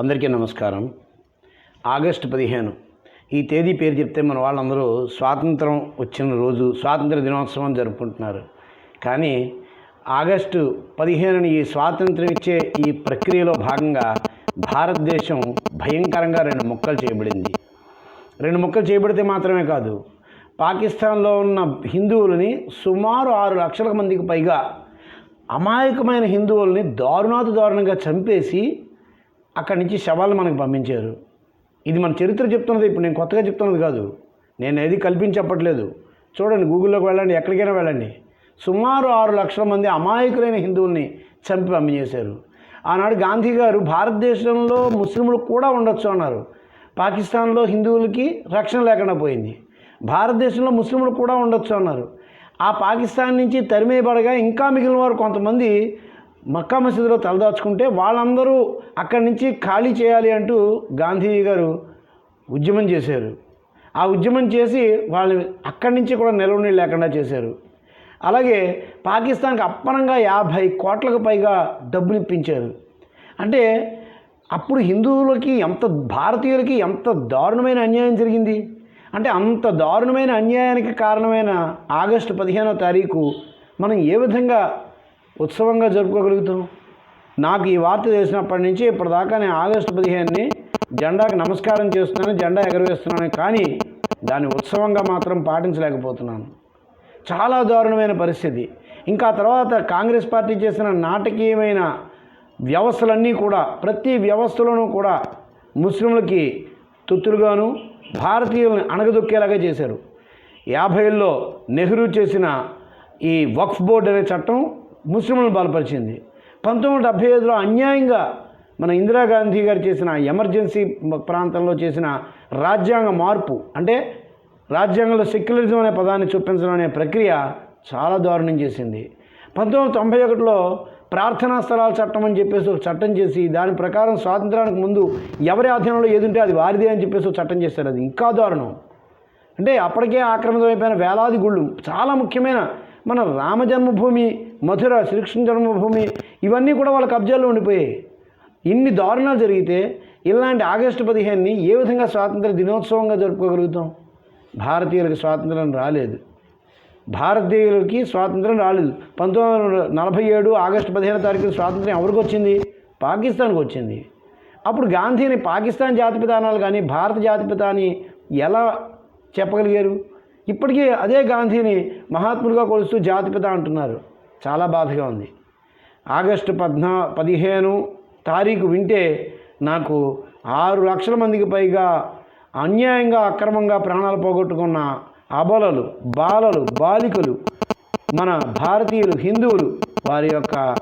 అందరికీ నమస్కారం. ఆగస్టు పదిహేను. ఈ తేదీ పేరు చెప్తే మన వాళ్ళందరూ స్వాతంత్రం వచ్చిన రోజు స్వాతంత్ర దినోత్సవం జరుపుకుంటున్నారు. కానీ ఆగస్టు పదిహేనుని ఈ స్వాతంత్రం ఇచ్చే ఈ ప్రక్రియలో భాగంగా భారతదేశం భయంకరంగా రెండు ముక్కలు చేయబడింది. రెండు ముక్కలు చేయబడితే మాత్రమే కాదు పాకిస్తాన్లో ఉన్న హిందువులని సుమారు ఆరు లక్షల మందికి పైగా అమాయకమైన హిందువుల్ని దారుణాతి దారుణంగా చంపేసి అక్కడి నుంచి శవాలు మనకు పంపించారు. ఇది మన చరిత్ర చెప్తున్నది ఇప్పుడు నేను కొత్తగా చెప్తున్నది కాదు. నేను ఏది కల్పించి చెప్పట్లేదు చూడండి గూగుల్లోకి వెళ్ళండి ఎక్కడికైనా వెళ్ళండి. సుమారు ఆరు లక్షల మంది అమాయకులైన హిందువుల్ని చంపి పంపించేశారు. ఆనాడు గాంధీ గారు భారతదేశంలో ముస్లింలు కూడా ఉండొచ్చు అన్నారు. పాకిస్తాన్లో హిందువులకి రక్షణ లేకుండా పోయింది. భారతదేశంలో ముస్లింలు కూడా ఉండొచ్చు అన్నారు. ఆ పాకిస్తాన్ నుంచి తరిమేయబడగా ఇంకా మిగిలిన వారు కొంతమంది మక్కా మసీదులో తలదాచుకుంటే వాళ్ళందరూ అక్కడి నుంచి ఖాళీ చేయాలి అంటూ గాంధీ గారు ఉద్యమం చేశారు. ఆ ఉద్యమం చేసి వాళ్ళని అక్కడి నుంచి కూడా నిలవని లేకుండా చేశారు. అలాగే పాకిస్తాన్కి అప్పనంగా యాభై కోట్లకు పైగా డబ్బులు ఇప్పించారు. అంటే అప్పుడు హిందువులకి ఎంత భారతీయులకి ఎంత దారుణమైన అన్యాయం జరిగింది? అంటే అంత దారుణమైన అన్యాయానికి కారణమైన ఆగస్టు పదిహేనో తారీఖు మనం ఏ విధంగా ఉత్సవంగా జరుపుకోగలుగుతాం. నాకు ఈ వార్త తెలిసినప్పటి నుంచి ఇప్పటిదాకా నేను ఆగస్టు పదిహేనుని జెండాకి నమస్కారం చేస్తున్నాను జెండా ఎగరవేస్తున్నాను కానీ దాన్ని ఉత్సవంగా మాత్రం పాటించలేకపోతున్నాను. చాలా దారుణమైన పరిస్థితి. ఇంకా తర్వాత కాంగ్రెస్ పార్టీ చేసిన నాటకీయమైన వ్యవస్థలన్నీ కూడా ప్రతి వ్యవస్థలోనూ కూడా ముస్లింలకి తుత్తులుగాను భారతీయులను అణగదొక్కేలాగా చేశారు. యాభైల్లో నెహ్రూ చేసిన ఈ వక్ఫ్ బోర్డు అనే చట్టం ముస్లింలను బలపరిచింది. పంతొమ్మిది వందల డెబ్భై ఐదులో అన్యాయంగా మన ఇందిరాగాంధీ గారు చేసిన ఎమర్జెన్సీ ప్రాంతంలో చేసిన రాజ్యాంగ మార్పు అంటే రాజ్యాంగంలో సెక్యులరిజం అనే పదాన్ని చూపించడం అనే ప్రక్రియ చాలా దారుణం చేసింది. పంతొమ్మిది వందల తొంభై ఒకటిలో ప్రార్థనా స్థలాల చట్టం అని చెప్పేసి ఒక చట్టం చేసి దాని ప్రకారం స్వాతంత్రానికి ముందు ఎవరి ఆధీనంలో ఏది ఉంటే అది వారిదే అని చెప్పేసి ఒక చట్టం చేశారు. అది ఇంకా దారుణం. అంటే అప్పటికే ఆక్రమితమైపోయిన వేలాది గుళ్ళు చాలా ముఖ్యమైన మన రామ జన్మభూమి మధుర శ్రీకృష్ణ జన్మభూమి ఇవన్నీ కూడా వాళ్ళ కబ్జాల్లో ఉండిపోయాయి. ఇన్ని దారుణాలు జరిగితే ఇలాంటి ఆగస్టు పదిహేనుని ఏ విధంగా స్వాతంత్ర దినోత్సవంగా జరుపుకోగలుగుతాం? భారతీయులకు స్వాతంత్రం రాలేదు. భారతీయులకి స్వాతంత్రం రాలేదు. పంతొమ్మిది వందల నలభై ఏడు ఆగస్టు పదిహేను తారీఖు స్వాతంత్రం ఎవరికి వచ్చింది? పాకిస్తాన్కి వచ్చింది. అప్పుడు గాంధీని పాకిస్తాన్ జాతిపిత అనాలి కానీ భారత జాతిపిత అని ఎలా చెప్పగలిగారు? ఇప్పటికీ అదే గాంధీని మహాత్ముడిగా కొలుస్తూ జాతిపిత అంటున్నారు. చాలా బాధగా ఉంది. ఆగస్టు పద్నా పదిహేను తారీఖు వింటే నాకు ఆరు లక్షల మందికి పైగా అన్యాయంగా అక్రమంగా ప్రాణాలు పోగొట్టుకున్న అబలలు బాలలు బాలికలు మన భారతీయులు హిందువులు వారి యొక్క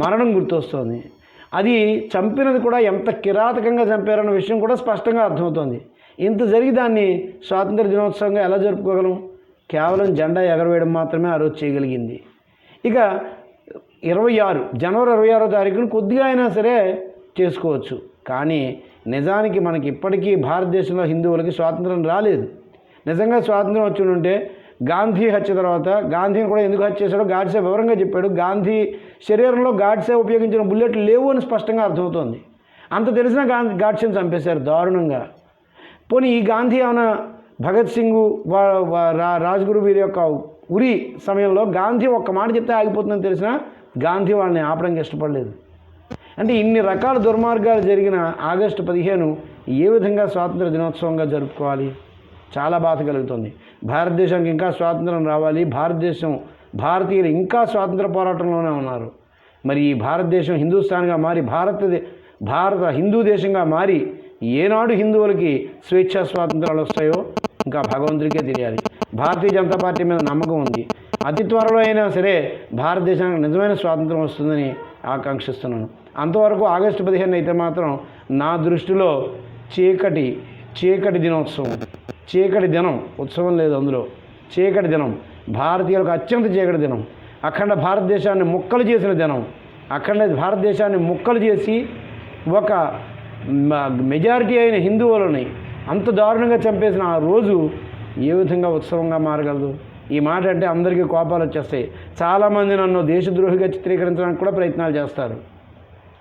మరణం గుర్తొస్తుంది. అది చంపినది కూడా ఎంత కిరాతకంగా చంపారన్న విషయం కూడా స్పష్టంగా అర్థమవుతోంది. ఇంత జరిగి దాన్ని స్వాతంత్ర దినోత్సవంగా ఎలా జరుపుకోగలం? కేవలం జెండా ఎగరవేయడం మాత్రమే ఆ రోజు చేయగలిగింది. ఇక ఇరవై ఆరు జనవరి ఇరవై ఆరో తారీఖున కొద్దిగా అయినా సరే చేసుకోవచ్చు. కానీ నిజానికి మనకి ఇప్పటికీ భారతదేశంలో హిందువులకి స్వాతంత్రం రాలేదు. నిజంగా స్వాతంత్రం వచ్చి ఉంటే గాంధీ హత్య తర్వాత గాంధీని కూడా ఎందుకు హత్య చేశాడో గాడ్సే వివరంగా చెప్పాడు. గాంధీ శరీరంలో గాడ్సే ఉపయోగించిన బుల్లెట్లు లేవు అని స్పష్టంగా అర్థమవుతోంది. అంత తెలిసిన గాంధీ గాడ్సేని చంపేశారు దారుణంగా. పోనీ ఈ గాంధీ ఏమైనా భగత్ సింగ్ రా- రాజ్గురు వీరి యొక్క ఉరి సమయంలో గాంధీ ఒక్క మాట చెప్తే ఆగిపోతుందని తెలిసినా గాంధీ వాళ్ళని ఆపడానికి ఇష్టపడలేదు. అంటే ఇన్ని రకాల దుర్మార్గాలు జరిగిన ఆగస్టు పదిహేను ఏ విధంగా స్వాతంత్ర దినోత్సవంగా జరుపుకోవాలి? చాలా బాధ కలుగుతుంది. భారతదేశానికి ఇంకా స్వాతంత్రం రావాలి. భారతదేశం భారతీయులు ఇంకా స్వాతంత్ర పోరాటంలోనే ఉన్నారు. మరి ఈ భారతదేశం హిందుస్థాన్గా మారి భారత భారత హిందూ దేశంగా మారి ఏనాడు హిందువులకి స్వేచ్ఛా స్వాతంత్రాలు వస్తాయో? ఇంకా భగవంతుడికే తెలియాలి. భారతీయ జనతా పార్టీ మీద నమ్మకం ఉంది. అతి త్వరలో అయినా సరే భారతదేశానికి నిజమైన స్వాతంత్రం వస్తుందని ఆకాంక్షిస్తున్నాను. అంతవరకు ఆగస్టు పదిహేను అయితే మాత్రం నా దృష్టిలో చీకటి చీకటి దినోత్సవం. చీకటి దినం ఉత్సవం లేదు అందులో. చీకటి దినం భారతీయులకు అత్యంత చీకటి దినం. అఖండ భారతదేశాన్ని ముక్కలు చేసిన దినం. అఖండ భారతదేశాన్ని ముక్కలు చేసి ఒక మ- మెజారిటీ అయిన హిందువులని అంత దారుణంగా చంపేసిన ఆ రోజు ఏ విధంగా ఉత్సవంగా మారగలదు? ఈ మాట అంటే అందరికీ కోపాలు వచ్చేస్తాయి. చాలామంది నన్ను దేశద్రోహిగా చిత్రీకరించడానికి కూడా ప్రయత్నాలు చేస్తారు.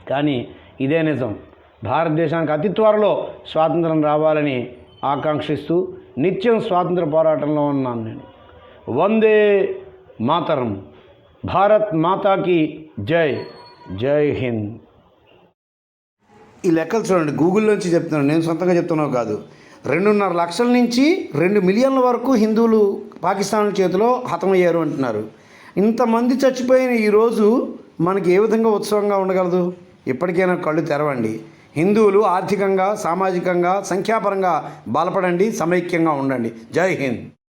కానీ ఇదే నిజం. భారతదేశానికి అతి త్వరలో స్వాతంత్రం రావాలని ఆకాంక్షిస్తూ నిత్యం స్వాతంత్ర పోరాటంలో ఉన్నాను నేను. వందే మాతరం. భారత్ మాతాకి జై. జై హింద్. ఈ లెక్కలు చూడండి. గూగుల్లోంచి చెప్తున్నాను. నేను సొంతంగా చెప్తున్నావు కాదు. రెండున్నర లక్షల నుంచి రెండు మిలియన్ల వరకు హిందువులు పాకిస్తాన్ చేతిలో హతమయ్యారు అంటున్నారు. ఇంతమంది చచ్చిపోయిన ఈరోజు మనకి ఏ విధంగా ఉత్సవంగా ఉండగలదు? ఇప్పటికైనా కళ్ళు తెరవండి. హిందువులు ఆర్థికంగా సామాజికంగా సంఖ్యాపరంగా బలపడండి సమైక్యంగా ఉండండి. జై హింద్.